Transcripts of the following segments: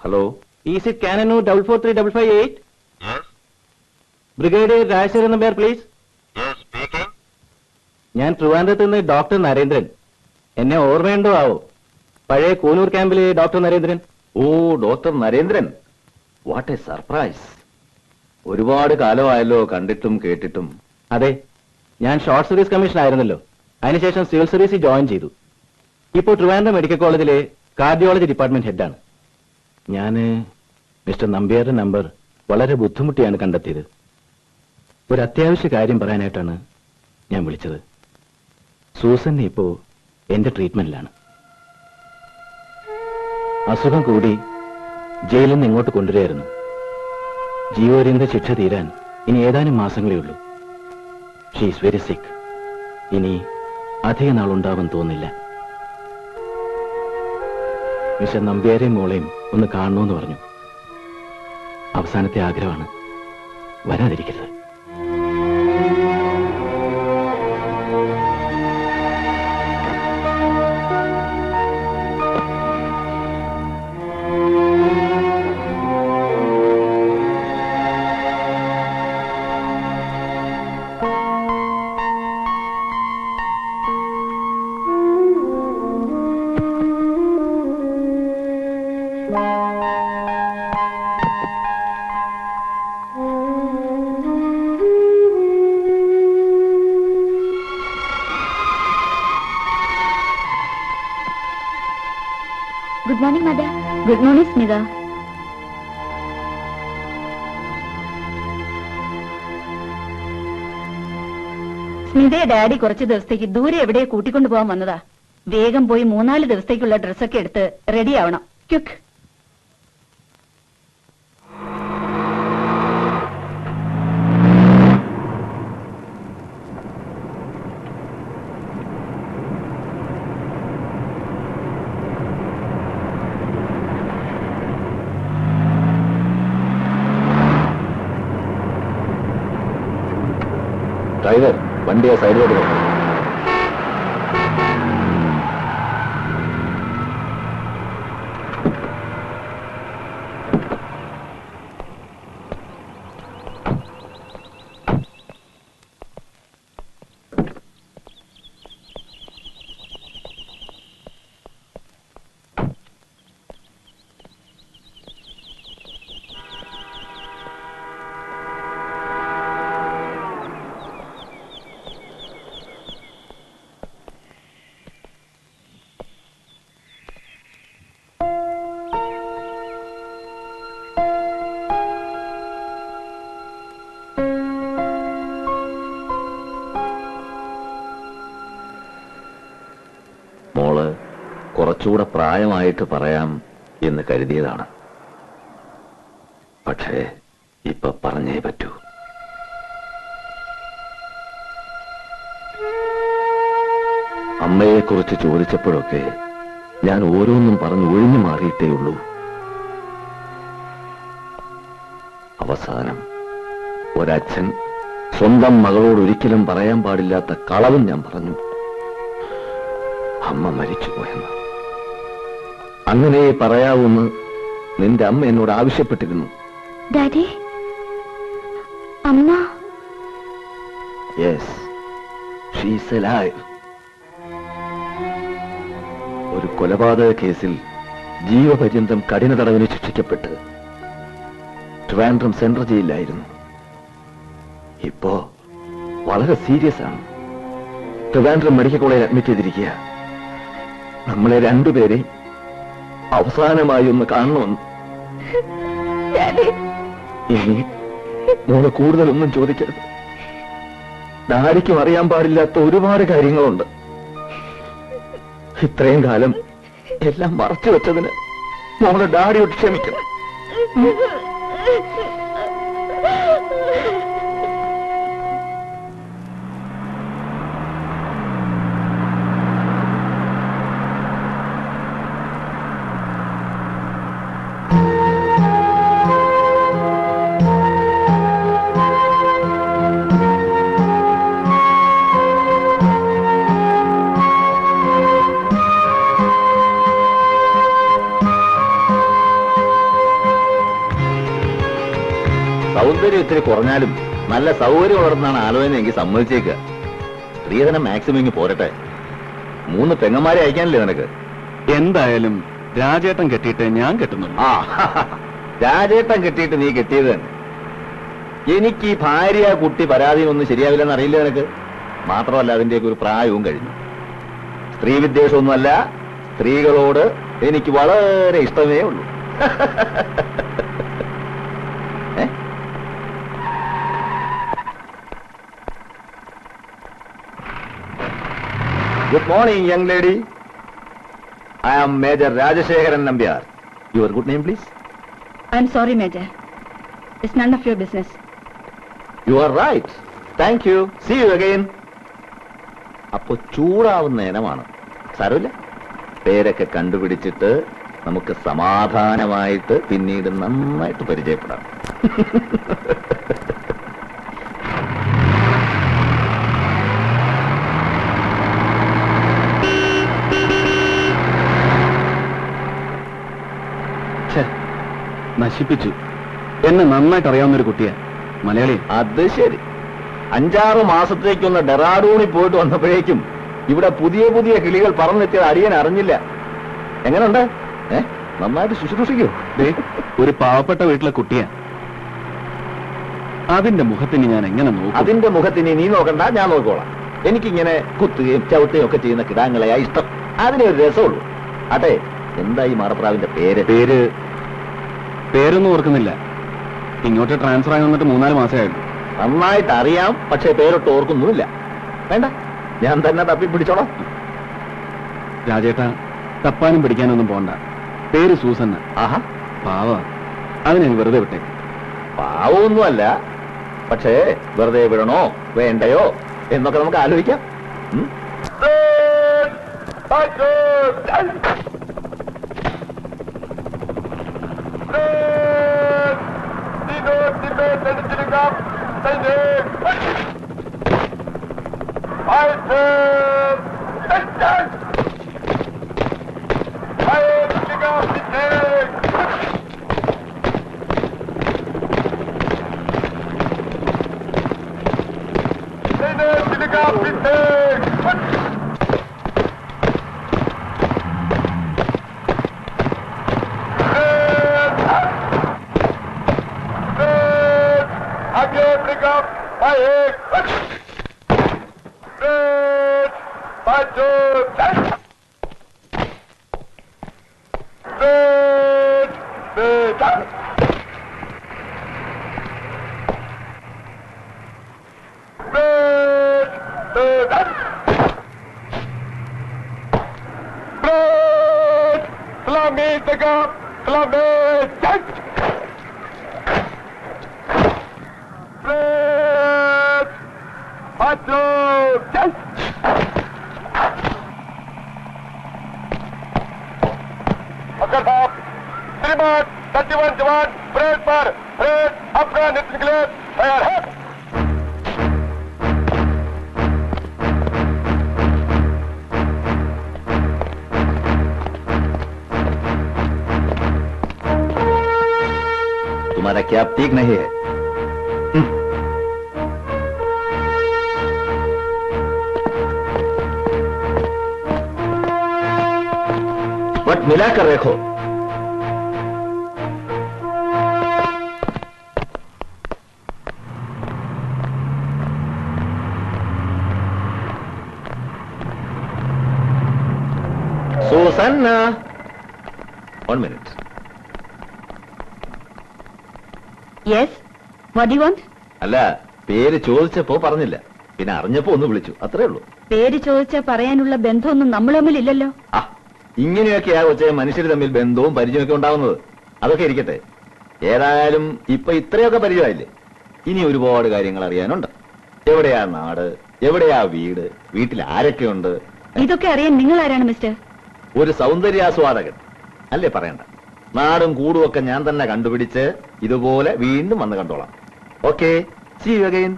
Hello is it Coonoor double four three double five eight brigadier Rajasekharan എന്ന പേർ please ഞാൻ ട്രിവാൻഡ്രത്ത് നിന്ന് ഡോക്ടർ നരേന്ദ്രൻ. എന്നെ ഓർമ്മയുണ്ടോ? ആവോ പഴയ കൂനൂർ ക്യാമ്പിലെ doctor Narendran. Oh doctor Narendran. What a surprise ഒരുപാട് കാലമായല്ലോ കണ്ടിട്ടും കേട്ടിട്ടും. അതെ ഞാൻ ഷോർട്ട് സർവീസ് കമ്മീഷൻ ആയിരുന്നല്ലോ. അതിനുശേഷം സിവിൽ സർവീസിൽ ജോയിൻ ചെയ്തു. ഇപ്പോൾ ട്രിവാൻഡ്രം മെഡിക്കൽ കോളേജിലെ കാർഡിയോളജി ഡിപ്പാർട്ട്മെന്റ് ഹെഡാണ് ഞാൻ മിസ്റ്റർ നമ്പ്യാരുടെ നമ്പർ വളരെ ബുദ്ധിമുട്ടിയാണ് കണ്ടെത്തിയത്. ഒരു അത്യാവശ്യ കാര്യം പറയാനായിട്ടാണ് ഞാൻ വിളിച്ചത്. സൂസൻ ഇപ്പോ എന്റെ ട്രീറ്റ്മെന്റിലാണ്. അസുഖം കൂടി ജയിലിൽ നിന്ന് ഇങ്ങോട്ട് കൊണ്ടുവരായിരുന്നു ജീവപര്യന്ത ശിക്ഷ തീരാൻ ഇനി ഏതാനും മാസങ്ങളേ ഉള്ളൂ. ഷീസ് വെരി സിക്ക് ഇനി അധിക നാളുണ്ടാവും തോന്നില്ല മിസ്റ്റർ നമ്പ്യാരെയും മോളെയും ഒന്ന് കാണണമെന്ന് പറഞ്ഞു. അവസാനത്തെ ആഗ്രഹമാണ് വരാതിരിക്കരുത്. Good morning mother good morning Smitha സ്മിതയെ daddy കുറച്ച് ദിവസത്തേക്ക് ദൂരെ എവിടെ കൂട്ടിക്കൊണ്ടു പോകാൻ വന്നതാ. വേഗം പോയി മൂന്നാൽ ദിവസത്തേക്കുള്ള ഡ്രസ്സൊക്കെ എടുത്ത് റെഡി ആവണം. ക്യുക്ക്. டிரைவர் வண்டியை சைடு ரோடு കുറച്ചുകൂടെ പ്രായമായിട്ട് പറയാം എന്ന് കരുതിയതാണ്. പക്ഷേ ഇപ്പൊ പറഞ്ഞേ പറ്റൂ. അമ്മയെക്കുറിച്ച് ചോദിച്ചപ്പോഴൊക്കെ ഞാൻ ഓരോന്നും പറഞ്ഞ് ഒഴിഞ്ഞു മാറിയിട്ടേ ഉള്ളൂ. അവസാനം ഒരച്ഛൻ സ്വന്തം മകളോട് ഒരിക്കലും പറയാൻ പാടില്ലാത്ത കളവും ഞാൻ പറഞ്ഞു. അമ്മ മരിച്ചുപോയെന്ന്. അങ്ങനെ പറയാവൂന്ന് നിന്റെ അമ്മ എന്നോട് ആവശ്യപ്പെട്ടിരുന്നു. ഡാഡി അമ്മ. യെസ് ഷീസ് ഒരു കൊലപാതക കേസിൽ ജീവപര്യന്തം കഠിന തടവിന് ശിക്ഷിക്കപ്പെട്ട് ട്രാൻഡ്രം സെൻട്രൽ ജയിലിലായിരുന്നു. ഇപ്പോ വളരെ സീരിയസ് ആണ്. ട്രിവാൻഡ്രം മെഡിക്കൽ കോളേജിൽ അഡ്മിറ്റ് ചെയ്തിരിക്കുക. നമ്മളെ രണ്ടുപേരെയും അവസാനമായി ഒന്ന് കാണണമെന്ന്. ഇനി മോൾ കൂടുതലൊന്നും ചോദിക്കരുത്. ഡാഡിക്കും അറിയാൻ പാടില്ലാത്ത ഒരുപാട് കാര്യങ്ങളുണ്ട്. ഇത്രയും കാലം എല്ലാം മറച്ചു വെച്ചതിന് മോളെ ഡാഡിയോട് ക്ഷമിക്കണം. സൗന്ദര്യം ഇത്തിരി കുറഞ്ഞാലും നല്ല സൗകര്യം ഉള്ളതെന്നാണ് ആലോചന എനിക്ക് സമ്മതിച്ചേക്കുക സ്ത്രീധനം മാക്സിമം ഇങ്ങ് പോരട്ടെ. മൂന്ന് പെങ്ങന്മാരെ അയക്കാനല്ലേ നിനക്ക്? എന്തായാലും രാജേട്ടൻ കെട്ടിയിട്ട് ഞാൻ കെട്ടുന്നുള്ളൂ. ആ രാജേട്ടൻ കെട്ടിയിട്ട് നീ കെട്ടിയത് തന്നെ. എനിക്ക് ഈ ഭാര്യ കുട്ടി പരാതിയൊന്നും ശരിയാവില്ലെന്ന് അറിയില്ല നിനക്ക്? മാത്രമല്ല അതിന്റെയൊക്കെ ഒരു പ്രായവും കഴിഞ്ഞു. സ്ത്രീ വിദ്വേഷമൊന്നുമല്ല സ്ത്രീകളോട് എനിക്ക് വളരെ ഇഷ്ടമേ ഉള്ളൂ. Good morning young lady I am major Rajasekharan Nambiar your good name please I'm sorry major it's none of your business you are right thank you see you again അപ്പോ ചൂടാവുന്ന ഇനമാണ്. സാരമില്ല. പേരൊക്കെ കണ്ടുപിടിച്ചിട്ട് നമുക്ക് സമാധാനമായിട്ട് പിന്നീട് നന്നായിട്ട് പരിചയപ്പെടാം ഛെ, നശിപ്പിച്ചു. എന്നെ നന്നായിട്ട് അറിയാവുന്ന ഒരു കുട്ടിയാ. മലയാളി. അത് ശരി. അഞ്ചാറ് മാസത്തേക്കൊന്ന് ഡെറാഡൂണിൽ പോയിട്ട് വന്നപ്പോഴേക്കും ഇവിടെ പുതിയ പുതിയ കിളികൾ പറന്നെത്തിയത് അടിയൻ അറിഞ്ഞില്ല. എങ്ങനെയുണ്ട് ഏ? നന്നായിട്ട് ശുശ്രൂഷിക്കൂ. ഒരു പാവപ്പെട്ട വീട്ടിലെ കുട്ടിയാ. അതിന്റെ മുഖത്തിന് ഞാൻ എങ്ങനെ നോക്കും? അതിന്റെ മുഖത്തിന് നീ നോക്കണ്ട ഞാൻ നോക്കോളാം. എനിക്കിങ്ങനെ കുത്തുകയും ചവിട്ടുകയും ഒക്കെ ചെയ്യുന്ന കിടാങ്ങളെയാ ഇഷ്ടം. അതിനൊരു ഒരു രസമുള്ളൂ അതെ എന്തായി മാറപ്രാവിന്റെ പേര്? പേര് പേരൊന്നും ഓർക്കുന്നില്ല. ഇങ്ങോട്ട് ട്രാൻസ്ഫർ ആയി വന്നിട്ട് മൂന്നാൽ മാസമായിരുന്നു നന്നായിട്ട് അറിയാം പക്ഷെ പേരൊട്ട് ഓർക്കുന്നുമില്ല. വേണ്ട ഞാൻ തന്നെ തപ്പി പിടിച്ചോളാം. രാജേട്ട തപ്പാനും പിടിക്കാനൊന്നും പോണ്ട. പേര് സൂസന്ന. ആഹാ. പാവ. അതിനെ വെറുതെ വിട്ടേ പാവമൊന്നുമല്ല പക്ഷേ വെറുതെ വിടണോ വേണ്ടയോ എന്നൊക്കെ നമുക്ക് ആലോചിക്കാം. Fred! Dino, teammate, anything up? Send it! My turn! Send it! I am picking up the tank! Send it, picking up the tank! ഉം? तुम्हारा क्या प्रतीक नहीं है। बट मिला कर रखो। Susanna. One minute yes what you want അല്ല പേര് ചോദിച്ചപ്പോ പറഞ്ഞില്ല. പിന്നെ അറിഞ്ഞപ്പോ ഒന്ന് വിളിച്ചു. അത്രേ ഉള്ളൂ. പേര് ചോദിച്ചാ പറയാനുള്ള ബന്ധമൊന്നും നമ്മൾ തമ്മിലില്ലല്ലോ. ആ ഇങ്ങനെയൊക്കെയാ കൊച്ചെ മനുഷ്യർ തമ്മിൽ ബന്ധവും പരിചയമൊക്കെ ഉണ്ടാവുന്നത്. അതൊക്കെ ഇരിക്കട്ടെ. ഏതായാലും ഇപ്പൊ ഇത്രയൊക്കെ പരിചയമായില്ലേ? ഇനി ഒരുപാട് കാര്യങ്ങൾ അറിയാനുണ്ട്. എവിടെയാ നാട്? എവിടെയാ വീട്? വീട്ടിൽ ആരൊക്കെ ഉണ്ട് ഇതൊക്കെ അറിയാൻ നിങ്ങൾ ആരാണ് മിസ്റ്റർ? ഒരു സൗന്ദര്യാസ്വാദകൻ. അല്ലേ പറയണ്ട? നാടും കൂടും ഒക്കെ ഞാൻ തന്നെ കണ്ടുപിടിച്ച് ഇതുപോലെ വീണ്ടും വന്ന് കണ്ടോളാം. ഓക്കെ സി യു അഗൈൻ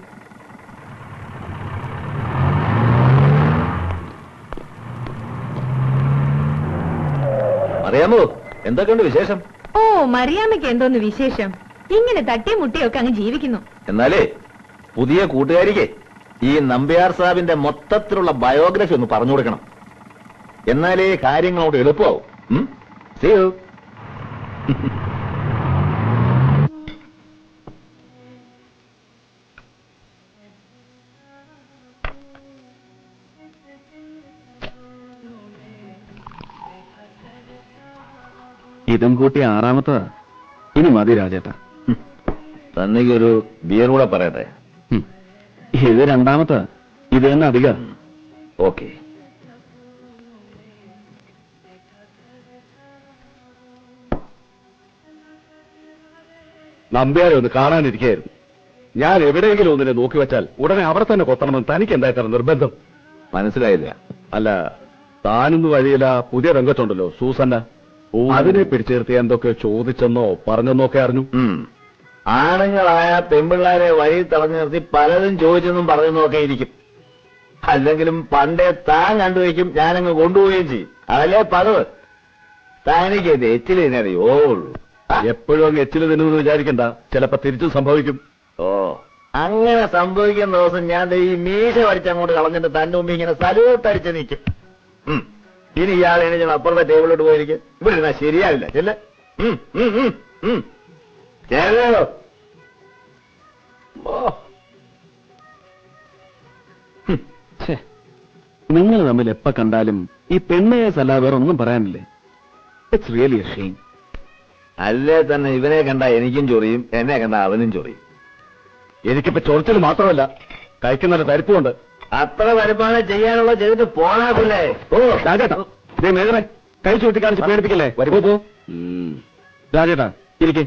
അറിയാമോ എന്തൊക്കെയുണ്ട് വിശേഷം? ഓ മറിയാമ്മയ്ക്ക് എന്തോന്ന് വിശേഷം? ഇങ്ങനെ തട്ടിയും മുട്ടിയൊക്കെ അങ്ങ് ജീവിക്കുന്നു. എന്നാലേ പുതിയ കൂട്ടുകാരിക്ക് ഈ നമ്പ്യാർ സാബിന്റെ മൊത്തത്തിലുള്ള ബയോഗ്രഫി ഒന്ന് പറഞ്ഞു കൊടുക്കണം. എന്നാലേ കാര്യങ്ങളോട് എളുപ്പമാവും. ഉം? യു. ഇതും കൂട്ടി ആറാമത്തതാ. ഇനി മതി രാജേട്ടാ. തന്നെയൊരു ബിയർ കൂടെ പറയട്ടെ. ഇത് രണ്ടാമത്തെ ഇത് തന്നെ അധികം. ഓക്കെ. നമ്പ്യാരെ ഒന്ന് കാണാനിരിക്കായിരുന്നു ഞാൻ എവിടെയെങ്കിലും ഒന്നിനെ നോക്കി വെച്ചാൽ ഉടനെ അവർ തന്നെ കൊത്തണമെന്ന് തനിക്ക് എന്തായിട്ടാണ് നിർബന്ധം? മനസ്സിലായില്ല. അല്ല താനൊന്നും വഴിയില്ല പുതിയ രംഗത്തുണ്ടല്ലോ സൂസന്ന. അതിനെ പിടിച്ചേർത്തി എന്തൊക്കെ ചോദിച്ചെന്നോ പറഞ്ഞെന്നോ ഒക്കെ അറിഞ്ഞു. ആണുങ്ങളായ പെൺപിള്ളാരെ വഴി തടഞ്ഞു നിർത്തി പലതും ചോദിച്ചെന്നും പറഞ്ഞെന്നൊക്കെ ഇരിക്കും. അല്ലെങ്കിലും പണ്ടേ താൻ കണ്ടുവയ്ക്കും ഞാനങ്ങ് കൊണ്ടുപോവുകയും ചെയ്യും. അതല്ലേ പതിവ്? താനിക്ക് എച്ചിലിനറിയോളൂ എപ്പോഴും അങ്ങ് എച്ചിൽ തിന്നുമെന്ന് വിചാരിക്കണ്ട. ചിലപ്പോ തിരിച്ചു സംഭവിക്കും. ഓ. അങ്ങനെ സംഭവിക്കുന്ന ദിവസം ഞാൻ ദേ ഈ മീശ വടിച്ചങ്ങോട്ട് കളഞ്ഞിട്ട് തന്റെ മുമ്പ് ഇങ്ങനെ സലൂട്ടടിച്ച് നിൽക്കും. ഉം. ഇനി ഇയാൾ എണീച്ച് അപ്പുറത്തെ ടേബിളിലോട്ട് പോയിരിക്കും. ഇവിടെ ഇരുന്നാ ശരിയാവില്ല. ചെല്ലേ. നിങ്ങൾ തമ്മിൽ എപ്പ കണ്ടാലും ഈ പെണ്ണയെ വേറെ ഒന്നും പറയാനില്ലേ? ഇറ്റ്സ് റിയലി ഷെയിം അല്ലേ തന്നെ ഇവനെ കണ്ട എനിക്കും ചൊറിയും എന്നെ കണ്ട അവനും ചൊറിയും. എനിക്കിപ്പോ ചൊറിച്ചത് മാത്രമല്ല കഴിക്കുന്നൊരു തരിപ്പുണ്ട് അത്ര വരുമാനം ചെയ്യാനുള്ള ചെയ്തിട്ട് പോണാ പിള്ളേ ഓ രാജേട്ടാ. ദേ കൈ ചൂട്ടി കാണിച്ച് പേടിപ്പിക്കല്ലേ? വരുമ്പോ പോ ഉം. രാജേട്ടാ ഇരിക്കെ.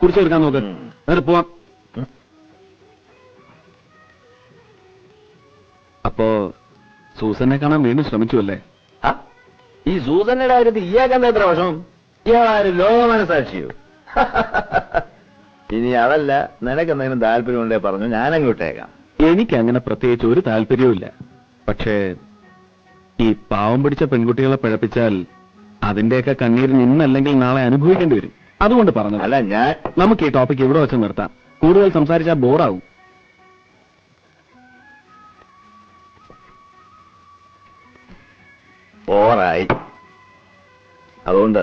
കുടിച്ചെടുക്കാൻ നോക്ക്. ഉം. എന്നിട്ട് പോവാം. അപ്പോ സൂസനെ കാണാൻ വീണ്ടും ശ്രമിച്ചു അല്ലേ? ആ, ഈ സൂസനയുടെ കാര്യത്തിൽ ഇയാൾക്കെന്താ എത്ര വർഷം ഇയാളാരും ലോക സാക്ഷിയോ? ഇനി അതല്ല നിനക്ക് എന്തെങ്കിലും താല്പര്യമുണ്ടേ പറഞ്ഞു ഞാനങ്ങ് വിട്ടേക്കാം. എനിക്ക് അങ്ങനെ പ്രത്യേകിച്ച് ഒരു താല്പര്യവുമില്ല പക്ഷേ ഈ പാവം പിടിച്ച പെൺകുട്ടികളെ പിഴപ്പിച്ചാൽ അതിന്റെയൊക്കെ കണ്ണീരിൽ ഇന്നല്ലെങ്കിൽ നാളെ അനുഭവിക്കേണ്ടി വരും. അതുകൊണ്ട് പറഞ്ഞു അല്ല ഞാൻ നമുക്ക് ഈ ടോപ്പിക് ഇവിടെ വെച്ച് നിർത്താം. കൂടുതൽ സംസാരിച്ചാൽ ബോറാവും. ബോറായി. അതുകൊണ്ട്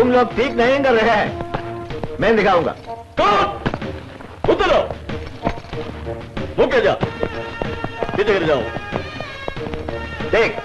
तुम लोग ठीक नहीं कर रहे हैं। मैं दिखाऊँगा। उतरो। मुझे जाओ पीछे कर जाओ। देख।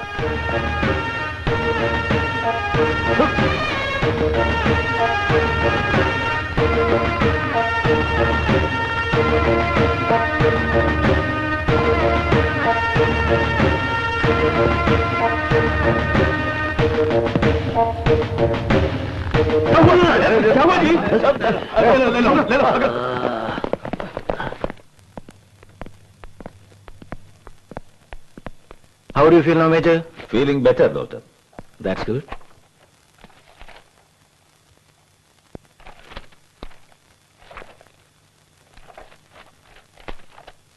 How do you feel now, Major? Feeling better, doctor. That's good.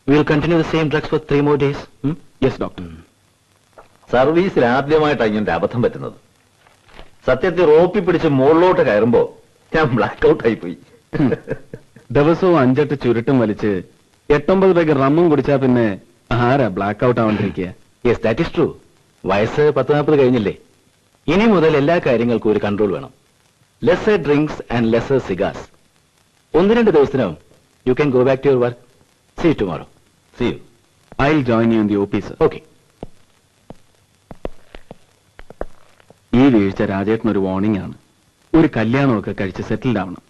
We'll continue the same drugs for three more days. Hmm? Yes doctor സർവീസിൽ ആദ്യമായിട്ടാണ് ഇങ്ങനെ അബദ്ധം പറ്റുന്നത് സത്യത്തിൽ റോപ്പി പിടിച്ച് മുകളിലോട്ട് കയറുമ്പോ ഞാൻ ബ്ലാക്ക് ഔട്ട് ആയി പോയി ദിവസവും അഞ്ചെട്ട് ചുരുട്ടും വലിച്ച് എട്ടൊമ്പത് പേക്ക് റമ്മും കുടിച്ചാ പിന്നെ ആരാ ബ്ലാക്ക് ഔട്ട് ആവാണ്ടിരിക്കുക യെസ് ദാറ്റ് ഇസ് ട്രൂ വയസ്സ് പത്ത് നാൽപ്പത് കഴിഞ്ഞില്ലേ? ഇനി മുതൽ എല്ലാ കാര്യങ്ങൾക്കും ഒരു കൺട്രോൾ വേണം. Less a drinks and lesser cigars ഒന്ന് രണ്ട് ദിവസത്തിനും you can go back to your work see tomorrow see you I join you in the office okay ഈ വീഴ്ച രാജേട്ടൻ ഒരു വാർണിംഗ് ആണ്. ഒരു കല്യാണമൊക്കെ കഴിച്ച് സെറ്റിൽഡ് ആവണം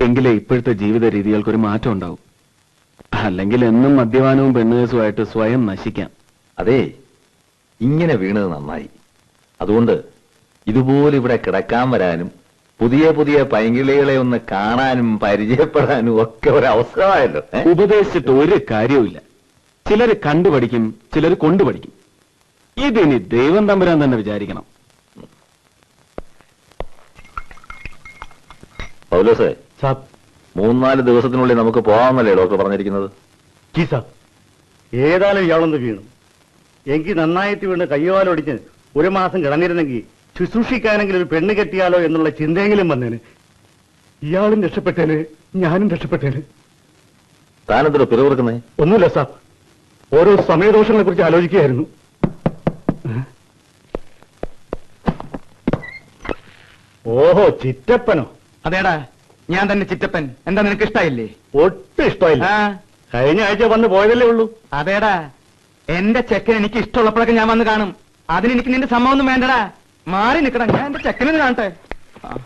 എങ്കിലേ ഇപ്പോഴത്തെ ജീവിത രീതികൾക്ക് ഒരു മാറ്റം ഉണ്ടാവും. അല്ലെങ്കിൽ എന്നും മദ്യപാനവും പെണ്ണുകേസുമായിട്ട് സ്വയം നശിക്കാം. അതെ ഇങ്ങനെ വീണത് നന്നായി. അതുകൊണ്ട് ഇതുപോലെ ഇവിടെ കിടക്കാൻ വരാനും പുതിയ പുതിയ പൈങ്കിളികളെ ഒന്ന് കാണാനും പരിചയപ്പെടാനും ഒക്കെ ഒരു അവസരമായല്ലോ? ഉപദേശിച്ചിട്ട് ഒരു കാര്യവുമില്ല. ചിലര് കണ്ടുപഠിക്കും ചിലര് കൊണ്ടുപഠിക്കും. ഇതിനി ദൈവം തമ്പുരാൻ തന്നെ വിചാരിക്കണം. പൗലോസേ സാബ് മൂന്നാൽ ദിവസത്തിനുള്ളിൽ നമുക്ക് പോകാമെന്നല്ലേ ഡോക്ടർ പറഞ്ഞിരിക്കുന്നത്? ജി സാബ് ഏതായാലും ഇയാളൊന്ന് വീണു. എനിക്ക് നന്നായിട്ട് വീണ് കയ്യോലൊടിച്ച് ഒരു മാസം കിടന്നിരുന്നെങ്കിൽ ശുശ്രൂഷിക്കാനെങ്കിലും ഒരു പെണ്ണ് കെട്ടിയാലോ എന്നുള്ള ചിന്തയെങ്കിലും വന്നേന്. ഇയാളും രക്ഷപ്പെട്ടേന് ഞാനും രക്ഷപ്പെട്ടേന്. താനെന്തോ പിറവിറക്കുന്നേ ഒന്നുമില്ല സാർ. ഓരോ സമയദോഷങ്ങളെ കുറിച്ച് ആലോചിക്കുകയായിരുന്നു ഓഹോ ചിറ്റപ്പനോ. അതേടാ ഞാൻ തന്നെ ചിറ്റപ്പൻ. എന്താ നിനക്ക് ഇഷ്ടായില്ലേ? ഒട്ടും ഇഷ്ടമായില്ല. ആ. കഴിഞ്ഞ ആഴ്ച വന്ന് പോയതല്ലേ ഉള്ളൂ. അതേടാ എന്റെ ചെക്കൻ എനിക്ക് ഇഷ്ടമുള്ളപ്പോഴൊക്കെ ഞാൻ വന്ന് കാണും. അതിന് എനിക്ക് നിന്റെ സമ്മതമൊന്നും വേണ്ടടാ. മാറി നിക്കടാ ഞാൻ എന്റെ ചെക്കനെന്ന് കാണട്ടെ. ആ.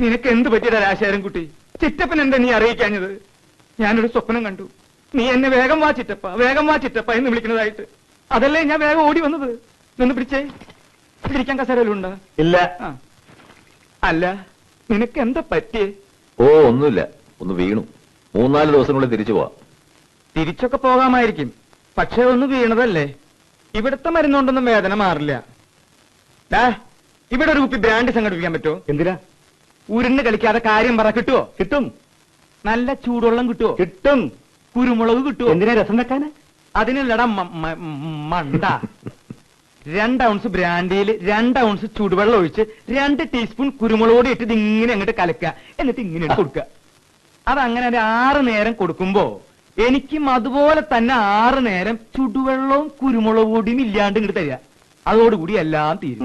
നിനക്ക് എന്ത് പറ്റിയടാ രാശേരം കുട്ടി? ചിറ്റപ്പൻ എന്താ നീ അറിയിക്കാഞ്ഞത്? ഞാനൊരു സ്വപ്നം കണ്ടു. നീ എന്നെ വേഗം വാ ചിറ്റപ്പ വേഗം വാ ചിറ്റപ്പ എന്ന് വിളിക്കുന്നതായിട്ട്. അതല്ലേ ഞാൻ വേഗം ഓടി വന്നത്? നിന്ന് പിടിച്ചേ? പിടിക്കാൻ കസേരയിലുണ്ടോ? ഇല്ല. ആ. അല്ല നിനക്ക് എന്താ പറ്റിയേ? ഓ ഒന്നുമില്ല. ഒന്ന് വീണു. മൂന്നാൽ ദിവസത്തിനുള്ളിൽ തിരിച്ചു പോവാം. തിരിച്ചൊക്കെ പോകാമായിരിക്കും. പക്ഷെ ഒന്ന് വീണതല്ലേ? ഇവിടുത്തെ മരുന്നുകൊണ്ടൊന്നും വേദന മാറില്ല. ഇവിടെ ഒരു കുപ്പി ബ്രാൻഡ് സംഘടിപ്പിക്കാൻ പറ്റുമോ? എന്തിനാ? ഉരുണ്ട് കളിക്കാതെ കാര്യം പറ കിട്ടുമോ കിട്ടും. നല്ല ചൂടുവെള്ളം കിട്ടുമോ കിട്ടും. കുരുമുളക് കിട്ടുമോ എന്തിനാ രസം വെക്കാന്? അതിനല്ലടാ മണ്ട. രണ്ട് ഔൺസ് ബ്രാൻഡിയിൽ രണ്ട് ഔൺസ് ചൂടുവെള്ളം ഒഴിച്ച് രണ്ട് ടീസ്പൂൺ കുരുമുളക് കൂടി ഇട്ട് ഇങ്ങനെ അങ്ങോട്ട് കലക്കുക. എന്നിട്ട് ഇങ്ങനെ അങ്ങട് കൊടുക്കുക. അതങ്ങനെ ഒരു ആറ് നേരം കൊടുക്കുമ്പോ എനിക്കും അതുപോലെ തന്നെ ആറ് നേരം ചുടുവെള്ളവും കുരുമുളക് പൊടിയും ഇല്ലാണ്ട് ഇങ്ങോട്ട് തരിക. അതോടുകൂടി എല്ലാം തീരും.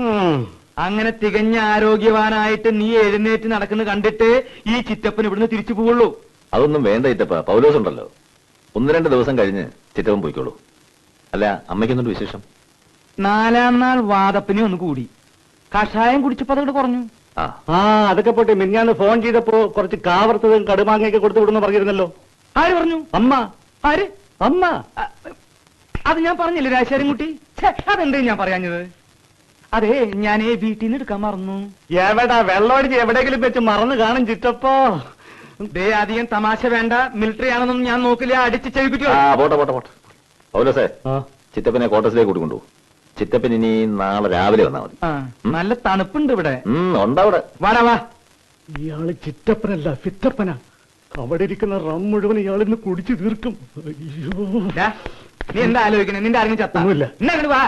അങ്ങനെ തികഞ്ഞ ആരോഗ്യവാനായിട്ട് നീ എഴുന്നേറ്റ് നടക്കുന്നത് കണ്ടിട്ട് ഈ ചിറ്റപ്പൻ ഇവിടുന്ന് തിരിച്ചു പോവുള്ളൂ. അതൊന്നും വേണ്ട ഇറ്റപ്പ പൗലോസ് ഉണ്ടല്ലോ. ഒന്ന് രണ്ട് ദിവസം കഴിഞ്ഞ് ചിറ്റപ്പൻ പോയിക്കോളൂ. അല്ല അമ്മയ്ക്കൊന്നുണ്ട് വിശേഷം? നാലാം നാൾ വാദപ്പിനെ ഒന്ന് കൂടി. കഷായം കുടിച്ചപ്പോ അതുകൊണ്ട് കുറഞ്ഞു. ആ. ആ അതൊക്കെ പോട്ടെ. മിനിഞ്ഞാന്ന് ഫോൺ ചെയ്തപ്പോ കുറച്ച് കാവർത്തതും കടുമാങ്ങയൊക്കെ കൊടുത്തു വിടുന്നു പറഞ്ഞിരുന്നല്ലോ. ആര് പറഞ്ഞു? അമ്മ. ആര്? അമ്മ. അത് ഞാൻ പറഞ്ഞില്ലേ രാശാരൻകുട്ടി കുട്ടി അതെന്തേ ഞാൻ പറയാഞ്ഞത്? അതെ ഞാനേ വീട്ടിൽ നിന്ന് എടുക്കാൻ മറന്നു. എവിടാ? വെള്ളമടിച്ച് എവിടെയെങ്കിലും വെച്ച് മറന്നു കാണും ചിറ്റപ്പോ. ദേ അധികം തമാശ വേണ്ട. മിലിറ്ററി ആണെന്നൊന്നും ഞാൻ നോക്കില്ല. അടിച്ച് ചെയ്യിപ്പിച്ചു ആ പോട്ടെ പോട്ടെ പോട്ടെ. പൗലോസേ ആ, ചിറ്റപ്പനെ കോട്ടസിലേക്ക് കൂട്ടിക്കൊണ്ടു ചിറ്റപ്പൻ ഇനി നാളെ രാവിലെ വന്നാ മതി. ആ നല്ല തണുപ്പുണ്ട് ഇവിടെ. ഉം ഉണ്ടവിടെ വാടാ വാ ഇയാൾ ചിറ്റപ്പനല്ല ചിറ്റപ്പന അവിടെ ഇരിക്കുന്ന റം മുഴുവൻ ഇയാളിന്ന് കുടിച്ചു തീർക്കും. അയ്യോ. നീ എന്താ ആലോചിക്കുന്നത് നിന്റെ ആരെങ്കിലും ചത്ത? ഒന്നുമില്ല. എന്നാ വാ.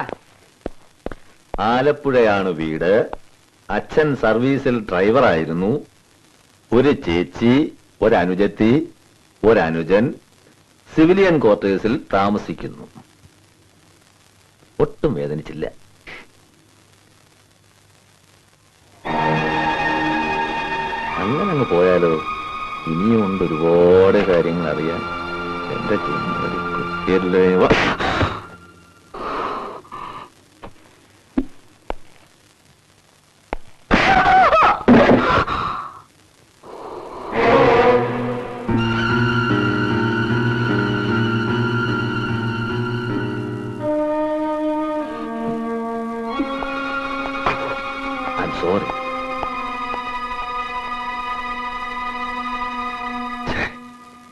ആലപ്പുഴയാണ് വീട്. അച്ഛൻ സർവീസിൽ ഡ്രൈവറായിരുന്നു. ഒരു ചേച്ചി ഒരനുജത്തി ഒരനുജൻ സിവിലിയൻ ക്വാർട്ടേഴ്സിൽ താമസിക്കുന്നു. ഒട്ടും വേദനിച്ചില്ല. അങ്ങനെ അങ്ങ് പോയാലോ? ഇനിയുണ്ട് ഒരുപാട് കാര്യങ്ങൾ അറിയാൻ എന്റെ ചെമ്മടി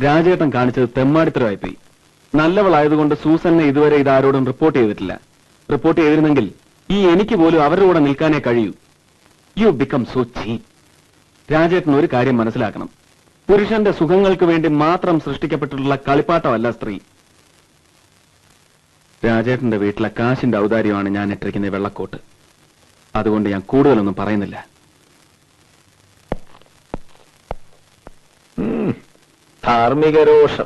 രാജേട്ടൻ കാണിച്ചത് തെമ്മാടിത്തരമായി പോയി നല്ലവളായതുകൊണ്ട് സൂസന്നെ ഇതുവരെ ഇതാരോടും റിപ്പോർട്ട് ചെയ്തിട്ടില്ല. റിപ്പോർട്ട് ചെയ്തിരുന്നെങ്കിൽ ഈ എനിക്ക് പോലും അവരുടെ കൂടെ നിൽക്കാനേ കഴിയൂ. യു ബിക്കം സോ ചീ രാജേട്ടൻ ഒരു കാര്യം മനസ്സിലാക്കണം. പുരുഷന്റെ സുഖങ്ങൾക്ക് വേണ്ടി മാത്രം സൃഷ്ടിക്കപ്പെട്ടിട്ടുള്ള കളിപ്പാട്ടമല്ല സ്ത്രീ. രാജേട്ടന്റെ വീട്ടിലെ കാശിന്റെ ഔദാര്യമാണ് ഞാൻ ഇട്ടിരിക്കുന്ന വെള്ളക്കോട്ട്. അതുകൊണ്ട് ഞാൻ കൂടുതലൊന്നും പറയുന്നില്ല. ധാർമ്മിക രോഷം.